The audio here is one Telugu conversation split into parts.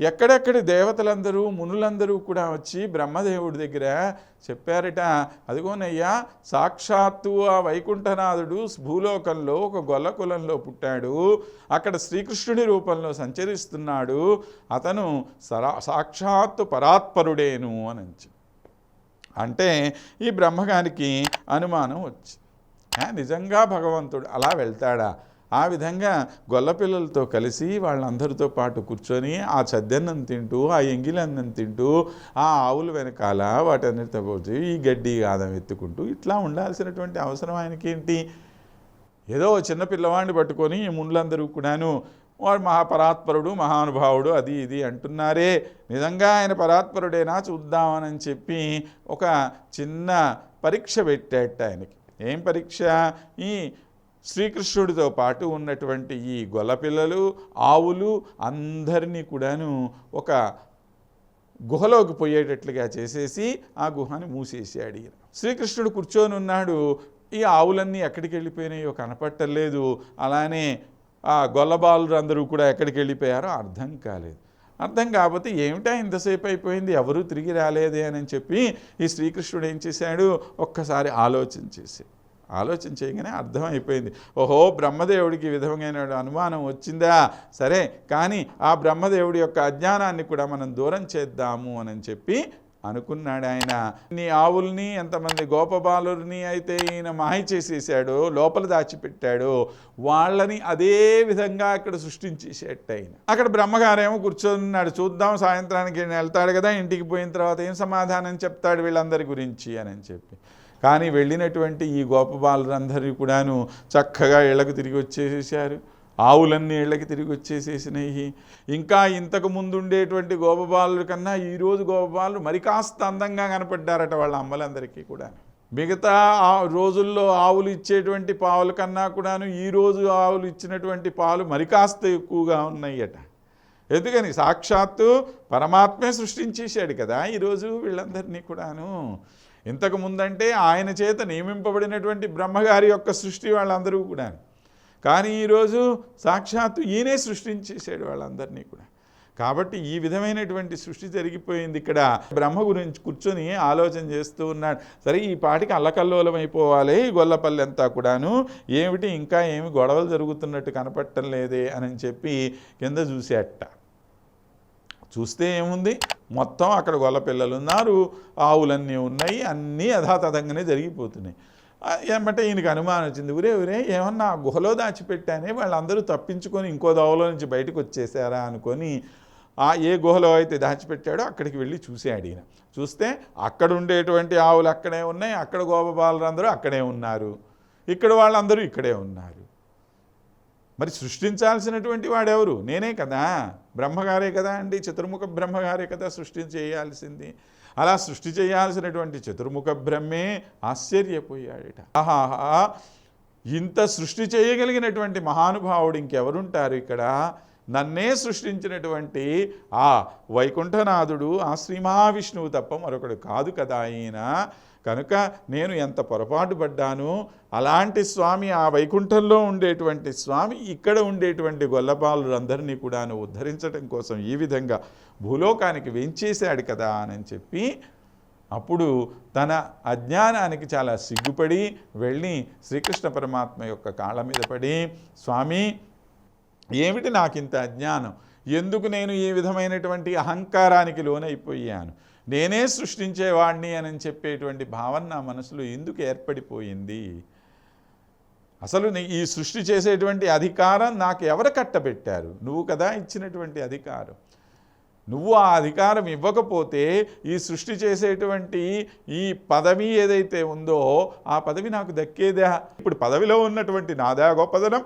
ఎక్కడెక్కడి దేవతలందరూ మునులందరూ కూడా వచ్చి బ్రహ్మదేవుడి దగ్గర చెప్పారట అదిగోనయ్యా సాక్షాత్తు ఆ వైకుంఠనాథుడు భూలోకంలో ఒక గొల్ల కులంలో పుట్టాడు. అక్కడ శ్రీకృష్ణుడి రూపంలో సంచరిస్తున్నాడు. అతను సరా సాక్షాత్తు పరాత్పరుడేను అని అంటే ఈ బ్రహ్మగారికి అనుమానం వచ్చి. నిజంగా భగవంతుడు అలా వెళ్తాడా? ఆ విధంగా గొల్లపిల్లలతో కలిసి వాళ్ళందరితో పాటు కూర్చొని ఆ చద్దన్నం తింటూ ఆ ఎంగిలన్నం తింటూ ఆ ఆవుల వెనకాల వాటన్నిటితో పోతే ఈ గడ్డి ఆదం ఎత్తుకుంటూ ఇట్లా ఉండాల్సినటువంటి అవసరం ఆయనకేంటి? ఏదో చిన్న పిల్లవాడిని పట్టుకొని ఈ ముండ్లందరూ కూడాను వాడు మహాపరాత్పరుడు మహానుభావుడు అది ఇది అంటున్నారే. నిజంగా ఆయన పరాత్పరుడేనా? చూద్దామని చెప్పి ఒక చిన్న పరీక్ష పెట్టేట ఆయనకి. ఏం పరీక్ష? ఈ శ్రీకృష్ణుడితో పాటు ఉన్నటువంటి ఈ గొల్లపిల్లలు ఆవులు అందరినీ కూడాను ఒక గుహలోకి పోయేటట్లుగా చేసేసి ఆ గుహాన్ని మూసేసాడు ఈయన. శ్రీకృష్ణుడు కూర్చొని ఉన్నాడు. ఈ ఆవులన్నీ ఎక్కడికి వెళ్ళిపోయినాయో కనపట్టలేదు. అలానే ఆ గొల్లబాలు అందరూ కూడా ఎక్కడికి వెళ్ళిపోయారో అర్థం కాలేదు. అర్థం కాకపోతే ఏమిటా ఇంతసేపు అయిపోయింది? ఎవరూ తిరిగి రాలేదే అని చెప్పి ఈ శ్రీకృష్ణుడు ఏం చేశాడు? ఒక్కసారి ఆలోచన చేసి ఆలోచన చేయగానే అర్థమైపోయింది. ఓహో బ్రహ్మదేవుడికి ఈ విధమైన అనుమానం వచ్చిందా? సరే కానీ ఆ బ్రహ్మదేవుడి యొక్క అజ్ఞానాన్ని కూడా మనం దూరం చేద్దాము అని చెప్పి అనుకున్నాడు ఆయన. నీ ఆవుల్ని ఎంతమంది గోపబాలుని అయితే ఈయన మాయ చేసేసాడు లోపల దాచిపెట్టాడు వాళ్ళని అదే విధంగా అక్కడ సృష్టించేసేట ఆయన. అక్కడ బ్రహ్మగారేమో కూర్చొన్నాడు. చూద్దాం సాయంత్రానికి వెళ్తాడు కదా ఇంటికి పోయిన తర్వాత ఏం సమాధానం చెప్తాడు వీళ్ళందరి గురించి అని చెప్పి. కానీ వెళ్ళినటువంటి ఈ గోపబాలురందరూ కూడాను చక్కగా ఇళ్ళకు తిరిగి వచ్చేసేసారు ఆవులన్నీ ఇళ్ళకి తిరిగి వచ్చేసేసినాయి. ఇంకా ఇంతకు ముందు గోపబాలు కన్నా ఈరోజు గోపబాలు మరి కాస్త అందంగా కనపడ్డారట వాళ్ళ అమ్మలందరికీ కూడా మిగతా ఆ రోజుల్లో ఆవులు ఇచ్చేటువంటి పావుల కన్నా కూడాను ఈ రోజు ఆవులు ఇచ్చినటువంటి పాలు మరి కాస్త ఎక్కువగా ఉన్నాయట ఎందుకని? సాక్షాత్తు పరమాత్మే సృష్టించేశాడు కదా ఈరోజు వీళ్ళందరినీ కూడాను. ఇంతకు ముందంటే ఆయన చేత నియమింపబడినటువంటి బ్రహ్మగారి యొక్క సృష్టి వాళ్ళందరూ కూడా. కానీ ఈరోజు సాక్షాత్తు ఈయనే సృష్టించేసాడు వాళ్ళందరినీ కూడా. కాబట్టి ఈ విధమైనటువంటి సృష్టి జరిగిపోయింది ఇక్కడ. బ్రహ్మ గురించి కూర్చొని ఆలోచన చేస్తూ ఉన్నాడు. సరే ఈ పాటికి అల్లకల్లోలం అయిపోవాలి గొల్లపల్లి అంతా కూడాను. ఏమిటి ఇంకా ఏమి గొడవలు జరుగుతున్నట్టు కనపడటం లేదే అని చెప్పి కింద చూసేట. చూస్తే ఏముంది? మొత్తం అక్కడ గొల్ల పిల్లలు ఉన్నారు ఆవులన్నీ ఉన్నాయి అన్నీ యథాతథంగానే జరిగిపోతున్నాయి. ఏమంటే ఈయనకి అనుమానం వచ్చింది ఊరే ఉరే ఏమన్నా గుహలో దాచిపెట్టానే వాళ్ళందరూ తప్పించుకొని ఇంకో దోవలో నుంచి బయటకు వచ్చేసారా అనుకొని ఆ ఏ గుహలో అయితే దాచిపెట్టాడో అక్కడికి వెళ్ళి చూశాడు ఈయన. చూస్తే అక్కడ ఉండేటువంటి ఆవులు అక్కడే ఉన్నాయి అక్కడ గోపబాలందరూ అక్కడే ఉన్నారు. ఇక్కడ వాళ్ళందరూ ఇక్కడే ఉన్నారు. మరి సృష్టించాల్సినటువంటి వాడెవరు? నేనే కదా. బ్రహ్మగారే కదా అండి. చతుర్ముఖ బ్రహ్మగారే కదా సృష్టి చేయాల్సింది అలా సృష్టి చేయాల్సినటువంటి చతుర్ముఖ బ్రహ్మే ఆశ్చర్యపోయాడట. ఆహాహా. ఇంత సృష్టి చేయగలిగినటువంటి మహానుభావుడు ఇంకెవరుంటారు ఇక్కడ? నన్నే సృష్టించినటువంటి ఆ వైకుంఠనాథుడు ఆ శ్రీ మహావిష్ణువు తప్ప మరొకడు కాదు కదా ఆయన కనుక నేను ఎంత పొరపాటు పడ్డాను అలాంటి స్వామి ఆ వైకుంఠంలో ఉండేటువంటి స్వామి ఇక్కడ ఉండేటువంటి గొల్లపాలులందరినీ కూడాను ఉద్ధరించడం కోసం ఈ విధంగా భూలోకానికి వెంచేశాడు కదా అని చెప్పి అప్పుడు తన అజ్ఞానానికి చాలా సిగ్గుపడి వెళ్ళి శ్రీకృష్ణ పరమాత్మ యొక్క కాళ్ళ మీద పడి స్వామి ఏమిటి నాకింత అజ్ఞానం? ఎందుకు నేను ఈ విధమైనటువంటి అహంకారానికి లోనైపోయాను? నేనే సృష్టించేవాడిని అని చెప్పేటువంటి భావన నా మనసులో ఎందుకు ఏర్పడిపోయింది? అసలు ఈ సృష్టి చేసేటువంటి అధికారం నాకు ఎవరు కట్టబెట్టారు? నువ్వు కదా ఇచ్చినటువంటి అధికారం. నువ్వు ఆ అధికారం ఇవ్వకపోతే ఈ సృష్టి చేసేటువంటి ఈ పదవి ఏదైతే ఉందో ఆ పదవి నాకు దక్కేదా? ఇప్పుడు పదవిలో ఉన్నటువంటి నాదా గొప్పదనం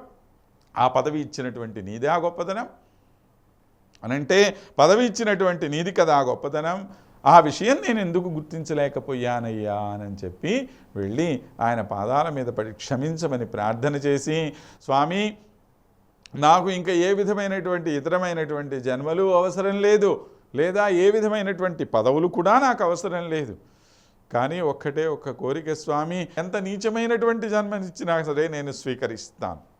ఆ పదవి ఇచ్చినటువంటి నీదే గొప్పదనం. అనంటే పదవి ఇచ్చినటువంటి నీది కదా గొప్పదనం. ఆ విషయం నేను ఎందుకు గుర్తించలేకపోయానయ్యా అని చెప్పి వెళ్ళి ఆయన పాదాల మీద పడి క్షమించమని ప్రార్థన చేసి స్వామి నాకు ఇంకా ఏ విధమైనటువంటి ఇతరమైనటువంటి జన్మలు అవసరం లేదు. లేదా ఏ విధమైనటువంటి పదవులు కూడా నాకు అవసరం లేదు. కానీ ఒక్కటే ఒక్క కోరిక స్వామి ఎంత నీచమైనటువంటి జన్మనిచ్చినా సరే నేను స్వీకరిస్తాను.